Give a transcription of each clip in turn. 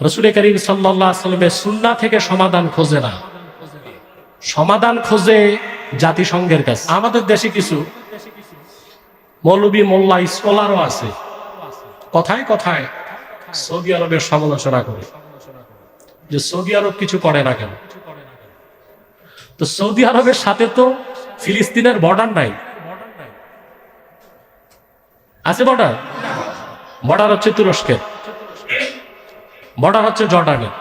রসুল করিম সাল্লাহ সাল্লামের সুন্না থেকে সমাধান খোঁজে না। সমাধান খোঁজে জাতিসংঘের কাছে। আমাদের দেশে কিছু মৌলবী, মোল্লা, স্কলারও আছে। কথায় কথায় সৌদি আরবের সমালোচনা করে যে সৌদি আরব কিছু করে না কেন? তো সৌদি আরবের সাথে তো ফিলিস্তিনের বর্ডার নাই। আছে বর্ডার? বর্ডার হচ্ছে তুরস্কের। বর্ডার হচ্ছে জর্ডানের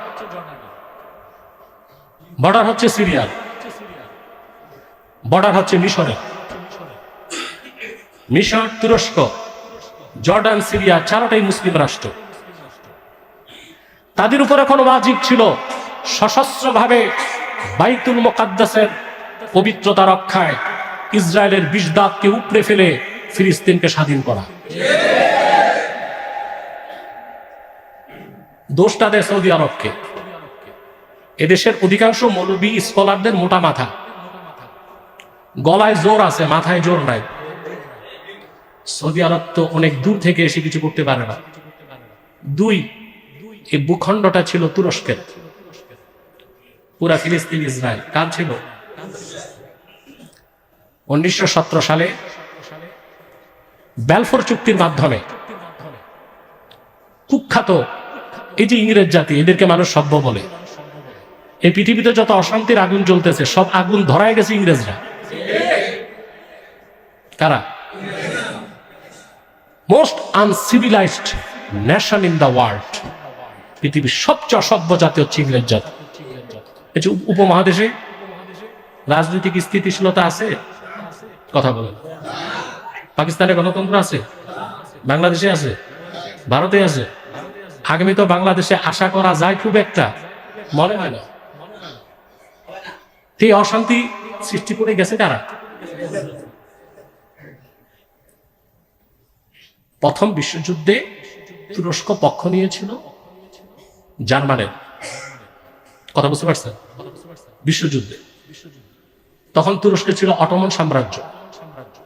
বর্ডার হচ্ছে সিরিয়ার বর্ডার হচ্ছে মিশরের মিশর তুরস্ক। জর্ডান সিরিয়া চারটাই মুসলিম রাষ্ট্র। তাদের উপর এখন ওয়াজিব ছিল? সশস্ত্রভাবে বাইতুল মোকাদ্দাসের পবিত্রতা রক্ষায় ইসরায়েলের বিষদাতকে উপড়ে ফেলে ফিলিস্তিনকে স্বাধীন করা। দোষটা দেয় সৌদি আরবকে। এদেশের অধিকাংশ মৌলবী স্কলারদের মোটা মাথা। গলায় জোর আছে, মাথায় জোর নাই। সৌদি আরব তো অনেক দূর থেকে এসে কিছু করতে পারে না। দুই, এই ভূখণ্ডটা ছিল তুরস্কের। পুরা ফিলিস্তিন, ইসরায়েল। কার ছিল? উনিশশো সতেরো সালে বেলফোর চুক্তির মাধ্যমে কুখ্যাত এই যে ইংরেজ জাতি, এদেরকে মানুষ সভ্য বলে। এই পৃথিবীতে যত অশান্তির আগুন জ্বলতেছে, সব আগুন ধরায় গেছে ইংরেজরা। কারা? Most uncivilised nation in the world পৃথিবীর সবচেয়ে অসভ্য জাতি হচ্ছে ইংরেজ জাতি। এই যে উপমহাদেশে রাজনৈতিক স্থিতিশীলতা আছে? কথা বলেন। পাকিস্তানে গণতন্ত্র আছে? বাংলাদেশে আছে? ভারতে আছে? আগামী তো বাংলাদেশে আশা করা যায় খুব একটা। মনে হয় না। এই অশান্তি সৃষ্টি করে গেছে কারা? প্রথম বিশ্বযুদ্ধে তুরস্ক পক্ষ নিয়েছিল জার্মানের। কথা বুঝতে পারছেন? বিশ্বযুদ্ধে। তখন তুরস্কে ছিল অটোমন সাম্রাজ্য,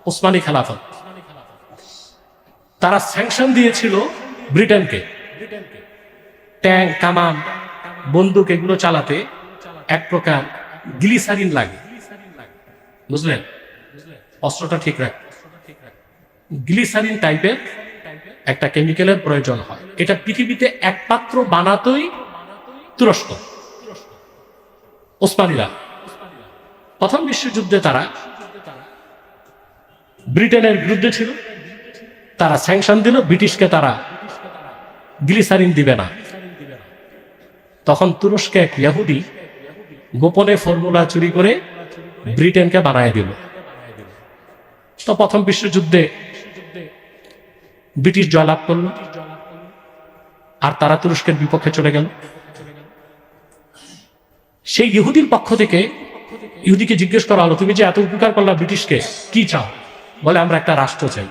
ওসমানী খেলাফত। তারা স্যাংশন দিয়েছিল ব্রিটেনকে। ট্যাঙ্ক কামান বন্দুক এগুলো চালাতে এক প্রকার গ্লিসারিন লাগে। বুঝলেন? অস্ত্রটা ঠিক রাখ। গ্লিসারিন টাইপের একটা কেমিক্যালের প্রয়োজন হয়। এটা পৃথিবীতে একমাত্র বানাতই তুরস্ক। ওসমানীরা। প্রথম বিশ্বযুদ্ধে তারা ব্রিটেনের বিরুদ্ধে ছিল। তারা স্যাংশন দিল, ব্রিটিশকে তারা গ্লিসারিন দিবে না। তখন তুরস্কে এক ইয়াহুদি গোপনে ফর্মুলা চুরি করে ব্রিটেনকে বানায় দিল। তো প্রথম বিশ্বযুদ্ধে ব্রিটিশ জয়লাভ করল আর তারা তুরস্কের বিপক্ষে চলে গেল। সেই ইহুদির পক্ষ থেকে ইহুদিকে জিজ্ঞেস করা হলো, তুমি যে এত উপকার করলা ব্রিটিশকে, কি চাও? বলে, আমরা একটা রাষ্ট্র চাই।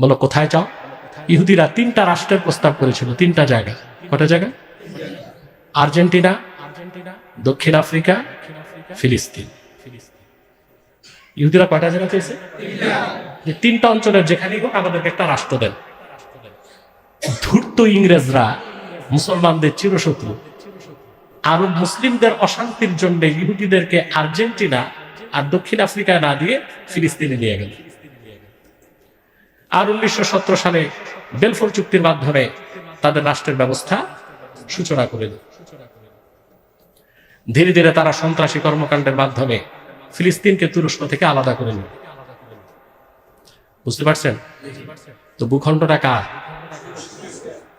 বলো, কোথায় চাও ইহুদিরা তিনটা রাষ্ট্রের প্রস্তাব করেছিল, তিনটা জায়গা। কটা জায়গা? আর্জেন্টিনা, দক্ষিণ আফ্রিকা, ফিলিস্তিন। ইহুদিরা কয়টা জায়গা চেয়েছে যে তিনটা অঞ্চলের যেখানেই হোক আমাদেরকে একটা রাষ্ট্র দেন। ধূর্ত ইংরেজরা, মুসলমানদের চিরশত্রু। আরব মুসলিমদের অশান্তির জন্য ইহুদিদেরকে আর্জেন্টিনা আর দক্ষিণ আফ্রিকায় না দিয়ে ফিলিস্তিনে নিয়ে গেল। আর উনিশশো সালে বেলফোর চুক্তির মাধ্যমে তাদের রাষ্ট্রের ব্যবস্থা সূচনা করে ধীরে ধীরে তারা সন্ত্রাসী কর্মকাণ্ডের মাধ্যমে ফিলিস্তিনকে তুরস্ক থেকে আলাদা করে নিল বুঝতে পারছেন? তো ভূখণ্ডটা কার?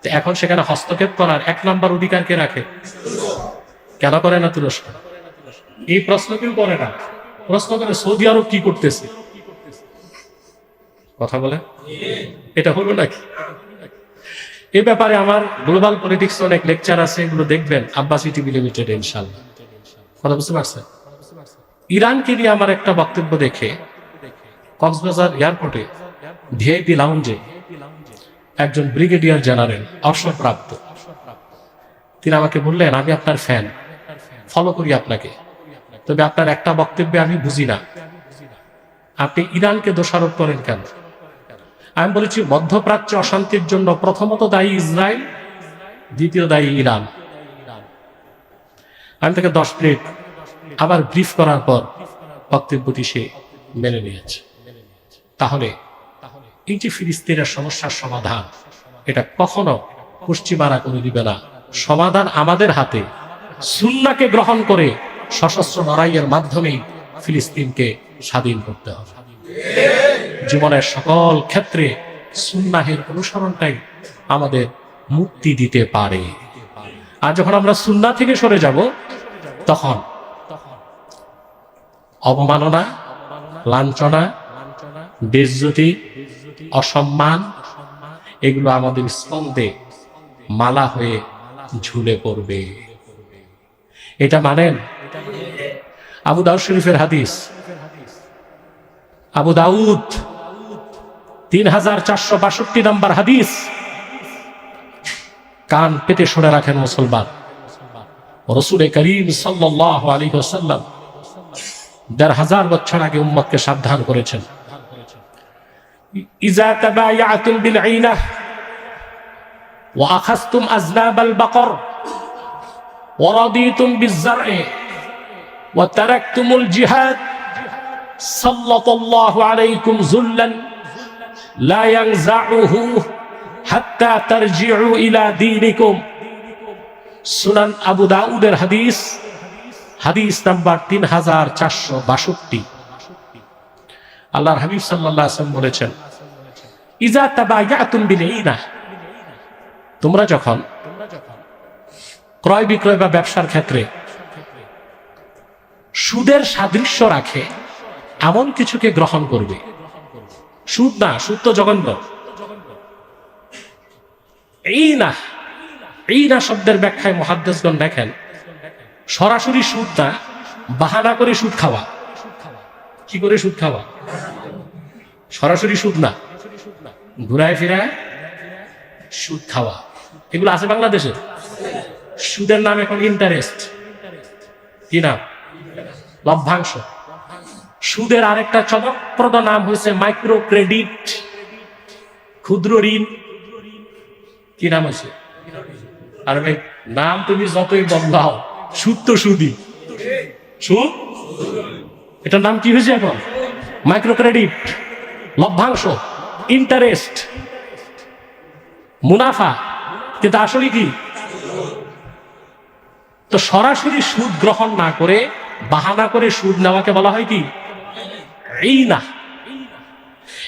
এখন সেখানে হস্তক্ষেপ করার এক নাম্বার অধিকার কে রাখে? কেন করে না তুরস্ক? এই প্রশ্ন কেউ করে না। প্রশ্ন করে সৌদি আরব কি করতেছে? কথা বলে? এটা হলো নাকি? এ ব্যাপারে আমার গ্লোবাল পলিটিক্স অনেক লেকচার আছে, এগুলো দেখবেন আব্বাসি টিভি লিমিটেড ইনশাল্লাহ কথা বুঝতে পারছেন? ইরানকে নিয়ে আমার একটা বক্তব্য দেখে কক্সবাজার এয়ারপোর্টে ভিআইপি লাউঞ্জে একজন ব্রিগেডিয়ার জেনারেল অবসরপ্রাপ্ত। তিনি আমাকে বললেন, আমি আপনার ফ্যান ফলো করি আপনাকে। তবে আপনার একটা বক্তব্যে আমি বুঝি না। আপনি ইরানকে দোষারোপ করেন কেন? আমি বলেছি মধ্যপ্রাচ্য অশান্তির জন্য প্রথমত দায়ী ইসরায়েল, দ্বিতীয় দায়ী ইরান। আমি তাকে দশ মিনিট আবার ব্রিফ করার পর বক্তব্যটি সে মেনে নিয়েছে। তাহলে, এই যে ফিলিস্তিনের সমস্যার সমাধান, এটা কখনো পশ্চিমারা করে দিবে না। সমাধান আমাদের হাতে। সুন্নাকে গ্রহণ করে সশস্ত্র লড়াইয়ের মাধ্যমেই ফিলিস্তিনকে স্বাধীন করতে হবে। জীবনের সকল ক্ষেত্রে সুন্নাহের অনুসরণটাই আমাদের মুক্তি দিতে পারে। আর যখন আমরা সুন্না থেকে সরে যাব, তখন অবমাননা, লাঞ্ছনা, বেজ্জতি, অসম্মান, এগুলো আমাদের স্কন্ধে মালা হয়ে ঝুলে পড়বে। এটা মানেন আবু দাউদ শরীফের হাদিস। আবু দাউদ তিন হাজার চারশো বাষট্টি নম্বর হাদিস। কান পেতে শুনে রাখেন মুসলমান। রসুলে করিম সাল্লাহ আলী সাল্লাম দেড় হাজার বছর আগে উম্মতকে সাবধান করেছেন। ইজা তাবায়াতুম বিল আইনাহ ওয়া আখাযতুম আজনাবাল বাকর ওয়া রাদিতুম বিজ-জার'i ওয়া তারাকতুমুল জিহাদ। সাল্লাল্লাহু আলাইকুম যুল্লান তোমরা যখন ক্রয় বিক্রয় বা ব্যবসার ক্ষেত্রে সুদের সাদৃশ্য রাখে এমন কিছুকে গ্রহণ করবে। সুদ না, সুদ তো জঘন্য। এই না এই না শব্দের ব্যাখ্যায় মহাদ্দেশগণ দেখেন, সরাসরি সুদ না, বাহানা করে সুদ খাওয়া। কি করে সুদ খাওয়া? সরাসরি সুদ না, ঘুরায় ফিরায় সুদ খাওয়া। এগুলো আছে বাংলাদেশে? সুদের নাম এখন ইন্টারেস্ট কি নাম? লভ্যাংশ। সুদের আরেকটা চমকপ্রদ নাম হয়েছে মাইক্রো ক্রেডিট ক্ষুদ্র ঋণ। কি নাম হয়েছে? আর নাম তুমি যতই বদলাও, সুদ তো সুদি সুদ? এটার নাম কি হয়েছে এখন? মাইক্রো ক্রেডিট লভ্যাংশ। ইন্টারেস্ট। মুনাফা। কিন্তু আসলে কি? তো সরাসরি সুদ গ্রহণ না করে, বাহানা করে সুদ নেওয়াকে বলা হয় কি?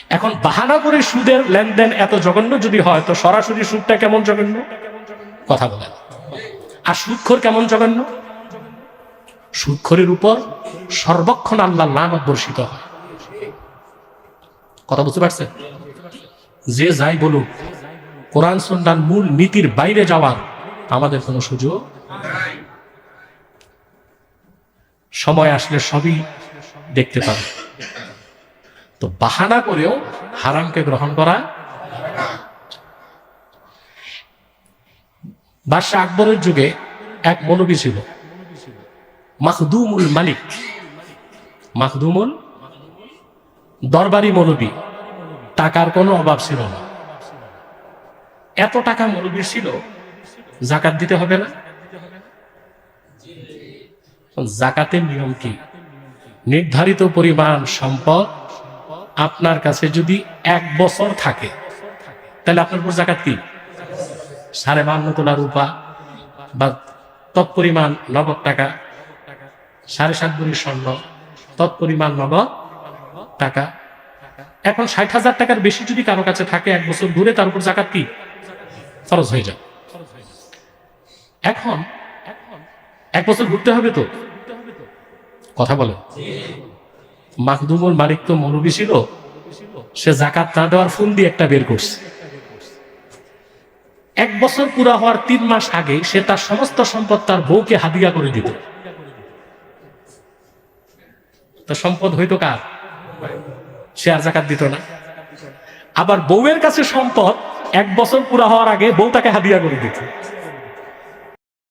এখন বাহানা করে সুদের লেনদেন এত জঘন্য যদি হয়, তো সরাসরি সুদটা কেমন জঘন্য? কথা বলেন। আর সুদখোর কেমন জঘন্য? সুদখোরের উপর সর্বক্ষণ আল্লাহ লানত বর্ষিত হয়। কথা বুঝতে পারছেন? যে যাই বলুক, কোরআন সন্ন্যান মূল নীতির বাইরে যাওয়ার আমাদের কোনো সুযোগ সময় আসলে সবই দেখতে পাবে। তো বাহানা করেও হারামকে গ্রহণ করা বাদশাহ আকবরের যুগে এক মৌলবী ছিল, মাখদুমুল মালিক। মাখদুমুল দরবারি মৌলবী, টাকার কোনো অভাব ছিল না। এত টাকা মৌলবীর ছিল, জাকাত দিতে হবে না। জাকাতের নিয়ম কি? নির্ধারিত পরিমাণ সম্পদ আপনার কাছে যদি এক বছর থাকে, তাহলে আপনার উপর জাকাত কি? সাড়ে বান্ন তোলা রূপা বা তৎপরিমাণ নগদ টাকা, সাড়ে সাত ভরি স্বর্ণ, তৎপরিমাণ নগদ টাকা। এখন ষাট হাজার টাকার বেশি যদি কারও কাছে থাকে এক বছর ঘুরে তার উপর জাকাত কি? খরচ হয়ে যায় এখন এক বছর ঘুরতে হবে তো? কথা বলে মাকদুমুল মালিক তো মৌলবী ছিল, সে জাকাত না দেওয়ার ফোন দিয়ে একটা বের করছে। এক বছর পুরা হওয়ার তিন মাস আগে সে তার সমস্ত সম্পদ তার বউকে হাদিয়া করে দিত। সম্পদ হইতো কার? সে আর জাকাত দিত না। আবার বউয়ের কাছে সম্পদ এক বছর পুরা হওয়ার আগে বউ তাকে হাদিয়া করে দিত।